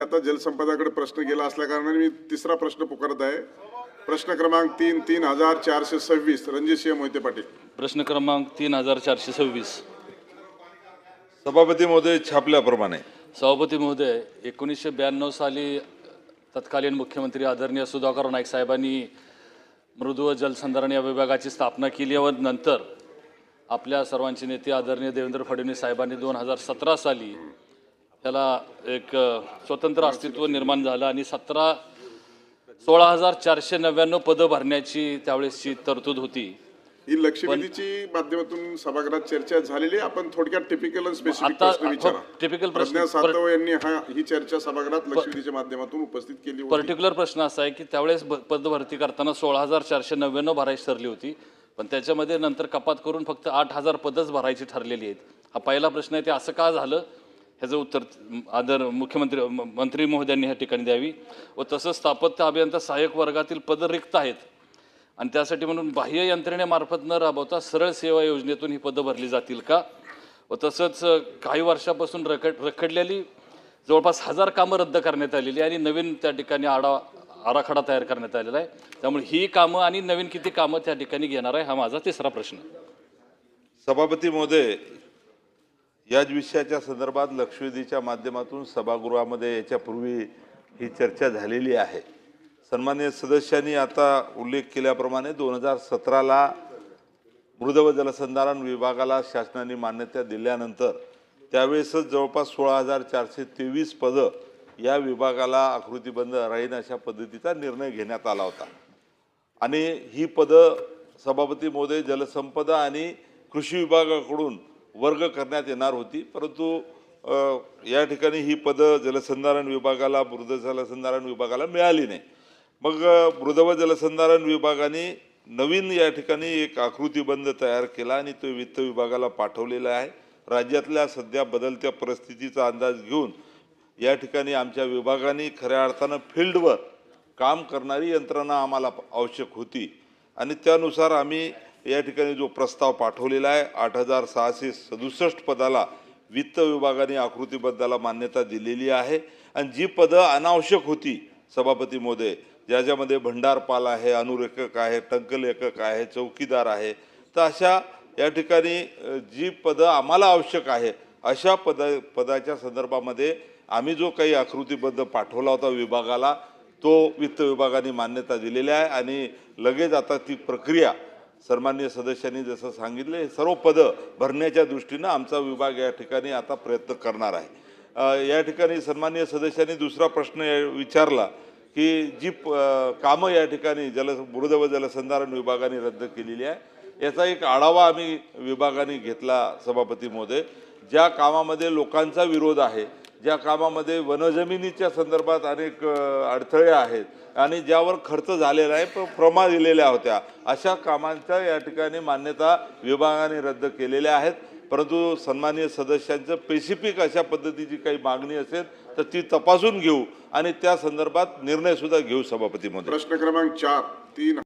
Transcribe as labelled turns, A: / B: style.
A: आता जलसंपदाकडे प्रश्न गेला असल्या कारणाने मी तिसरा प्रश्न पुकारत आहे. प्रश्न क्रमांक तीन तीन हजार चारशे सव्वीस रणजितसिंह मोहिते पाटील.
B: प्रश्न क्रमांक तीन हजार चारशे सव्वीस.
C: सभापती महोदय छापल्याप्रमाणे.
B: सभापती महोदय एकोणीसशे ब्याण्णव साली तत्कालीन मुख्यमंत्री आदरणीय सुधाकर नाईक साहेबांनी मृदू व जलसंधारण या विभागाची स्थापना केली व नंतर आपल्या सर्वांचे नेते आदरणीय देवेंद्र फडणवीस साहेबांनी दोन हजार सतरा साली त्याला एक स्वतंत्र अस्तित्व निर्माण झालं आणि सतरा सोळा हजार चारशे नव्याण्णव पदं भरण्याची त्यावेळेसची तरतूद होती.
A: ही लक्षवेधीची माध्यमातून सभागृहात चर्चा झालेली. आपण थोडक्यात टिपिकल स्पेसिफिक
B: आता-
A: प्रश्न विचारा.
B: हो, प्रश्न-
A: प्रज्ञा सातव यांनी हा ही चर्चा सभागृहात लक्षवेधीच्या माध्यमातून उपस्थित केली होती.
B: पर्टिक्युलर प्रश्न असा आहे की त्यावेळेस ब- पदभरती करताना सोळा हजार चारशे नव्याण्णव भरायची ठरली होती. पण त्याच्यामध्ये नंतर कपात करून फक्त आठ हजार पदच भरायची ठरलेली आहेत. हा पहिला प्रश्न आहे ते असं का झालं? ह्याचं उत्तर आदर मुख्यमंत्री म- मंत्री महोदयांनी ह्या ठिकाणी द्यावी. व तसंच स्थापत्य अभियंता सहाय्यक वर्गातील पदं रिक्त आहेत. आणि त्यासाठी म्हणून बाह्य यंत्रणेमार्फत न राबवता सरळ सेवा योजनेतून ही पदं भरली जातील का? व तसंच काही वर्षापासून रखड रखडलेली जवळपास हजार कामं रद्द करण्यात आलेली आणि नवीन त्या ठिकाणी आडा आराखडा तयार करण्यात आलेला आहे. त्यामुळे ही कामं आणि नवीन किती कामं त्या ठिकाणी घेणार आहे हा माझा तिसरा प्रश्न.
C: सभापती महोदय याच विषयाच्या संदर्भात लक्षवेधीच्या माध्यमातून सभागृहामध्ये याच्यापूर्वी ही चर्चा झालेली आहे. सन्मान्य सदस्यांनी आता उल्लेख केल्याप्रमाणे दोन हजार सतराला मृद व जलसंधारण विभागाला शासनाने मान्यता दिल्यानंतर त्यावेळेसच जवळपास सोळा हजार चारशे तेवीस पदं या विभागाला आकृतीबंद राहीन अशा पद्धतीचा निर्णय घेण्यात आला होता. आणि ही पदं सभापती महोदय जलसंपदा आणि कृषी विभागाकडून वर्ग करण्यात येणार होती. परंतु या ठिकाणी ही पदं जलसंधारण विभागाला मृद जलसंधारण विभागाला मिळाली नाही. मग मृद व जलसंधारण विभागाने नवीन या ठिकाणी एक आकृतीबंध तयार केला आणि तो वित्त विभागाला पाठवलेला आहे. राज्यातल्या सध्या बदलत्या परिस्थितीचा अंदाज घेऊन या ठिकाणी आमच्या विभागाने खऱ्या अर्थानं फील्डवर काम करणारी यंत्रणा आम्हाला आवश्यक होती. आणि त्यानुसार आम्ही या ठिकाणी जो प्रस्ताव पाठवलेला आहे आठ हजार सहाशे सदुसष्ट पदाला वित्त विभागाने आकृतीबद्धाला मान्यता दिलेली आहे. आणि जी पदं अनावश्यक होती सभापती महोदय ज्याच्यामध्ये भंडारपाल आहे अनुरेखक आहे टंकलेखक आहे चौकीदार आहे तर अशा या ठिकाणी जी पदं आम्हाला आवश्यक आहे अशा पद पदाच्या संदर्भामध्ये आम्ही जो काही आकृतीबद्ध पाठवला होता विभागाला तो वित्त विभागाने मान्यता दिलेली आहे. आणि लगेच आता ती प्रक्रिया सन्मान्य सदस्यांनी जसं सांगितले सर्व पदं भरण्याच्या दृष्टीनं आमचा विभाग या ठिकाणी आता प्रयत्न करणार आहे. या ठिकाणी सन्मान्य सदस्यांनी दुसरा प्रश्न विचारला की जी प- कामं या ठिकाणी जल मृद व जलसंधारण विभागाने रद्द केलेली आहे याचा एक आढावा आम्ही विभागाने घेतला सभापती महोदय. ज्या कामामध्ये लोकांचा विरोध आहे ज्या कामामध्ये वनजमिनीच्या संदर्भात अनेक अडथळे आहेत आणि ज्यावर खर्च झालेला आहे पण प्रमा दिलेल्या होत्या. अशा कामांच्या या ठिकाणी मान्यता विभागाने रद्द केलेल्या आहेत. परंतु सन्माननीय सदस्यांचं स्पेसिफिक अशा पद्धतीची काही मागणी असेल तर ती तपासून घेऊ आणि त्या संदर्भात निर्णयसुद्धा घेऊ सभापती
A: प्रश्न क्रमांक चार तीन.